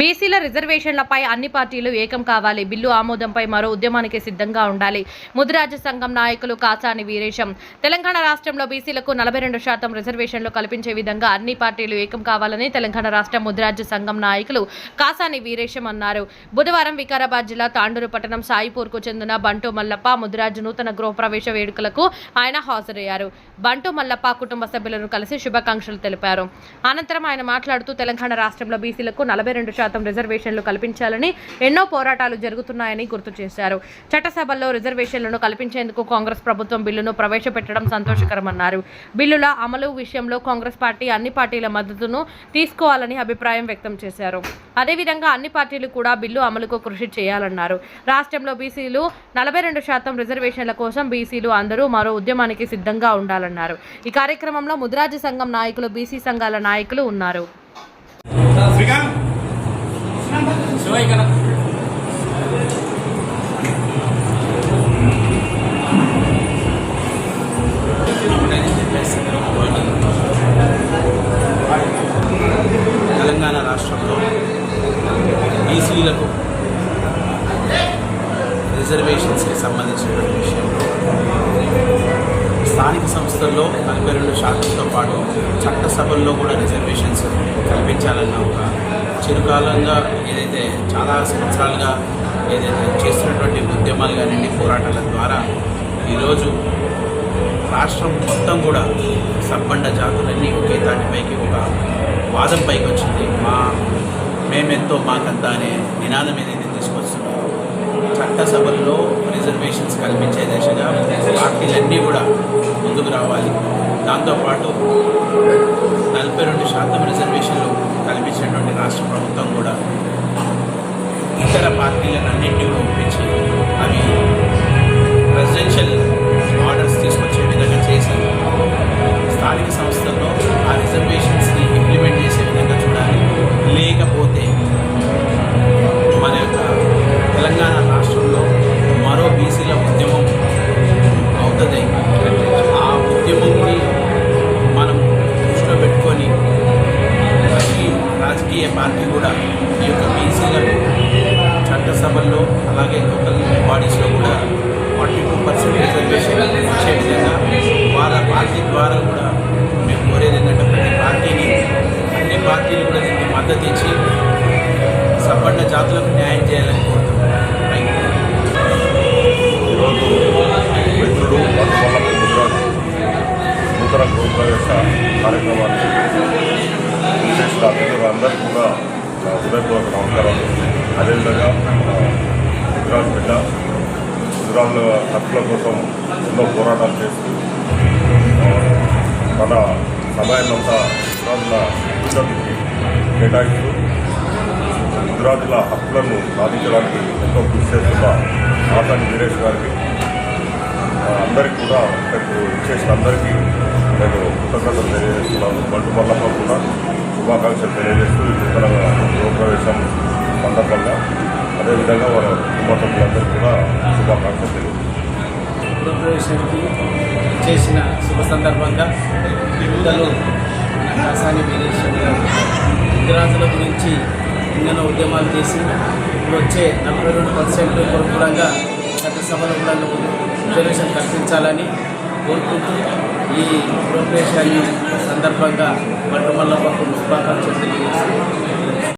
బీసీల రిజర్వేషన్లపై అన్ని పార్టీలు ఏకం కావాలి. బిల్లు ఆమోదంపై మరో ఉద్యమానికి సిద్ధంగా ఉండాలి. ముదిరాజ సంఘం నాయకులు కాసాని వీరేశం. తెలంగాణ రాష్ట్రంలో బీసీలకు నలభై రెండు శాతం రిజర్వేషన్లు కల్పించే విధంగా అన్ని పార్టీలు ఏకం కావాలని తెలంగాణ రాష్ట్ర ముదిరాజు సంఘం నాయకులు కాసాని వీరేశం అన్నారు. బుధవారం వికారాబాద్ జిల్లా తాండూరు పట్టణం సాయిపూర్కు చెందిన బంటు మల్లప్ప ముదిరాజ్ నూతన గృహప్రవేశ వేడుకలకు ఆయన హాజరయ్యారు. బంటు మల్లప్ప కుటుంబ సభ్యులను కలిసి శుభాకాంక్షలు తెలిపారు. అనంతరం ఆయన మాట్లాడుతూ తెలంగాణ రాష్ట్రంలో బీసీలకు నలభై రెండు శాతం రిజర్వేషన్లు కల్పించాలని ఎన్నో పోరాటాలు జరుగుతున్నాయని గుర్తు చేశారు. చట్టసభల్లో రిజర్వేషన్లను కల్పించేందుకు కాంగ్రెస్ ప్రభుత్వం బిల్లును ప్రవేశపెట్టడం సంతోషకరమన్నారు. బిల్లుల అమలు విషయంలో కాంగ్రెస్ పార్టీ అన్ని పార్టీల మద్దతును తీసుకోవాలని అభిప్రాయం వ్యక్తం చేశారు. అదేవిధంగా అన్ని పార్టీలు కూడా బిల్లు అమలుకు కృషి చేయాలన్నారు. రాష్ట్రంలో బీసీలు నలభై రెండు శాతం రిజర్వేషన్ల కోసం బీసీలు అందరూ మరో ఉద్యమానికి సిద్ధంగా ఉండాలన్నారు. ఈ కార్యక్రమంలో ముద్రాజ సంఘం నాయకులు బీసీ సంఘాల నాయకులు ఉన్నారు. శ్రీకాంత్ తెలంగాణ రాష్ట్రంలో బీసీలకు రిజర్వేషన్స్కి సంబంధించినటువంటి విషయంలో స్థానిక సంస్థల్లో నలభై రెండు శాతంతో పాటు చట్టసభల్లో కూడా రిజర్వేషన్స్ కల్పించాలన్న ఒక చిరుకాలంగా ఏదైతే చాలా సంవత్సరాలుగా ఏదైతే చేస్తున్నటువంటి ఉద్యమాలు కానివ్వండి పోరాటాల ద్వారా ఈరోజు రాష్ట్రం మొత్తం కూడా సబ్బండ జాతులన్నీ ఒకే తాటిపైకి ఒక వాదం పైకి వచ్చింది. మా మేమెంతో మాకంతా అనే నినాదం ఏదైతే తీసుకొస్తున్నారో చట్టసభల్లో రిజర్వేషన్స్ కల్పించే దిశగా పార్టీలన్నీ కూడా ముందుకు రావాలి. దాంతోపాటు నలభై రెండు శాతం రిజర్వేషన్లు ఎన్డీఏ పార్టీ కూడా ఈ యొక్క బీసీలకు చట్టసభల్లో అలాగే లోకల్ బాడీస్లో కూడా ఫార్టీ టూ పర్సెంట్ రిజర్వేషన్ ఇచ్చే విధంగా వాళ్ళ పార్టీ ద్వారా కూడా మేము కోరేది ఏంటంటే ప్రతి పార్టీని అన్ని పార్టీలు కూడా దీనికి మద్దతు ఇచ్చి సబ్బండ జాతులకు న్యాయం చేయాలని కోరుతున్నాం థ్యాంక్ ఈరోజు మిత్రుడు కార్యక్రమాన్ని చేసిన కూడా నా హృదయపూర్వక నమస్కారాలు అదేవిధంగా గుజరాత్ బిడ్డ గుజరాత్ హక్కుల కోసం ఎన్నో పోరాటాలు చేస్తూ తన సమయాన్నంతా గుజరాత్ల భవిష్యత్తుకి కేటాయిస్తూ గుజరాతుల హక్కులను సాధించడానికి ఎంతో కృషి చేస్తున్న ఆసాని వీరేష్ గారికి అందరికీ కూడా ఇక్కడికి చేసిన అందరికీ నేను కృతజ్ఞతలు తెలియజేస్తున్నాను బంటు మల్లప్ప కూడా శుభాకాంక్షలు తెలియజేస్తూ ఈ నూతన గృహప్రవేశం సందర్భంగా అదేవిధంగా మన కుటుంబ సభ్యులందరికీ కూడా శుభాకాంక్షలు తెలియజేస్తున్నారు గృహప్రవేశానికి చేసిన శుభ సందర్భంగా పిల్లలు కాసాని వీరేశ్వర గురించి ఎన్నెన్నో ఉద్యమాలు చేసి ఇప్పుడు వచ్చే నలభై రెండు పర్సెంట్ కొనుగోలంగా చట్టసభలో కూడా రిజర్వేషన్ కల్పించాలని కోరుకుంటూ ఈ ప్రవేశాన్ని సందర్భంగా మట్టుమల్లమ్మకు ముస్పాకాలు చెప్పి